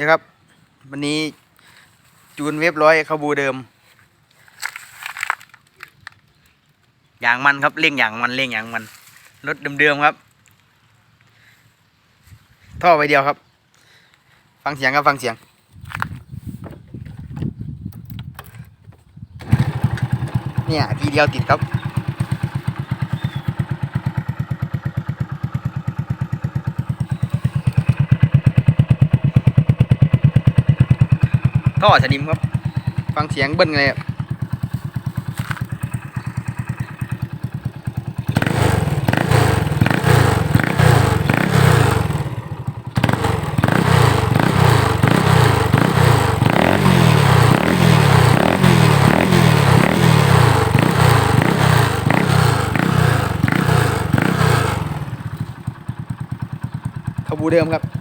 นี่ครับ วันนี้จูนเว็บร้อยข้าบูเดิม อย่างมันครับเร่งอย่างมันเร่งอย่างมันรถเดิมๆครับ ท่อไปเดียวครับ ฟังเสียงครับฟังเสียงเนี่ยทีเดียวติดครับ ท่อสนิมครับ ฟังเสียงเบิ้ลเลยครับขบูเดิมครับ